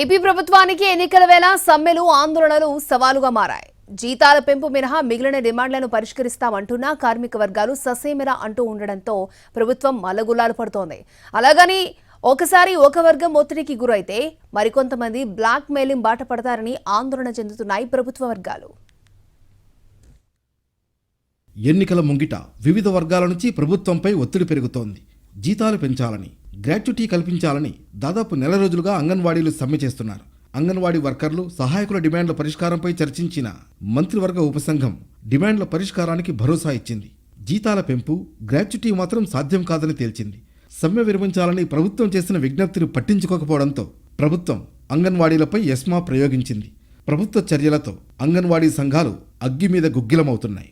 AP ప్రభుత్వానికి ఎన్నికల వేళ సమ్మెలు ఆందోళనలు సవాలుగా మారాయి. జీతాల పెంపు మినహా మిగిలిన డిమాండ్లను పరిష్కరిస్తామంటున్నా కార్మిక వర్గాలు ససేమిరా అంటూ ఉండడంతో ప్రభుత్వం మల్లగుల్లాలు పడుతోంది. అలాగని ఒకసారి ఒక వర్గం ఒత్తిడికి గురైతే మరికొంతమంది బ్లాక్ మెయిలింగ్ బాట పడతారని ఆందోళన చెందుతున్నాయి ప్రభుత్వ వర్గాలు. ఎన్నికల ముంగిట వివిధ వర్గాల నుంచి ప్రభుత్వంపై ఒత్తిడి పెరుగుతోంది. జీతాలు పెంచాలని గ్రాట్యుటీ కల్పించాలని దాదాపు నెల రోజులుగా అంగన్వాడీలు సమ్మె చేస్తున్నారు. అంగన్వాడీ వర్కర్లు సహాయకుల డిమాండ్ల పరిష్కారంపై చర్చించిన మంత్రివర్గ ఉపసంఘం డిమాండ్ల పరిష్కారానికి భరోసా ఇచ్చింది. జీతాల పెంపు గ్రాట్యుటీ మాత్రం సాధ్యం కాదని తేల్చింది. సమ్మె విరమించాలని ప్రభుత్వం చేసిన విజ్ఞప్తిని పట్టించుకోకపోవడంతో ప్రభుత్వం అంగన్వాడీలపై ఎస్మా ప్రయోగించింది. ప్రభుత్వ చర్యలతో అంగన్వాడీ సంఘాలు అగ్గి మీద గుగ్గిలమవుతున్నాయి.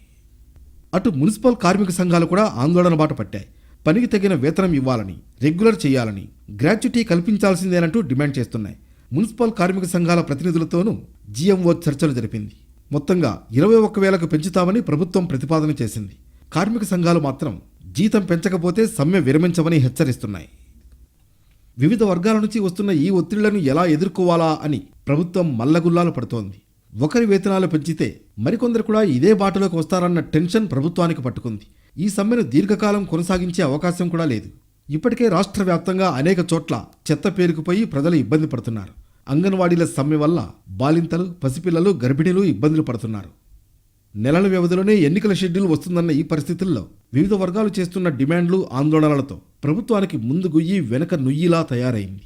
అటు మున్సిపల్ కార్మిక సంఘాలు కూడా ఆందోళన బాట పట్టాయి. పనికి తగిన వేతనం ఇవ్వాలని రెగ్యులర్ చేయాలని గ్రాట్యుటీ కల్పించాల్సిందేనంటూ డిమాండ్ చేస్తున్నాయి. మున్సిపల్ కార్మిక సంఘాల ప్రతినిధులతోనూ జీఎంఓ చర్చలు జరిపింది. మొత్తంగా ఇరవై ఒక్క వేలకు పెంచుతామని ప్రభుత్వం ప్రతిపాదన చేసింది. కార్మిక సంఘాలు మాత్రం జీతం పెంచకపోతే సమ్మె విరమించమని హెచ్చరిస్తున్నాయి. వివిధ వర్గాల నుంచి వస్తున్న ఈ ఒత్తిళ్ళను ఎలా ఎదుర్కోవాలా అని ప్రభుత్వం మల్లగుల్లాలు పడుతోంది. ఒకరి వేతనాలు పెంచితే మరికొందరు కూడా ఇదే బాటలోకి వస్తారన్న టెన్షన్ ప్రభుత్వానికి పట్టుకుంది. ఈ సమ్మెను దీర్ఘకాలం కొనసాగించే అవకాశం కూడా లేదు. ఇప్పటికే రాష్ట్ర వ్యాప్తంగా అనేక చోట్ల చెత్త పేరుకుపోయి ప్రజలు ఇబ్బంది పడుతున్నారు. అంగన్వాడీల సమ్మె వల్ల బాలింతలు పసిపిల్లలు గర్భిణీలు ఇబ్బందులు పడుతున్నారు. నెలల వ్యవధిలోనే ఎన్నికల షెడ్యూల్ వస్తుందన్న ఈ పరిస్థితుల్లో వివిధ వర్గాలు చేస్తున్న డిమాండ్లు ఆందోళనలతో ప్రభుత్వానికి ముందు గుయ్యి వెనక నుయ్యిలా తయారైంది.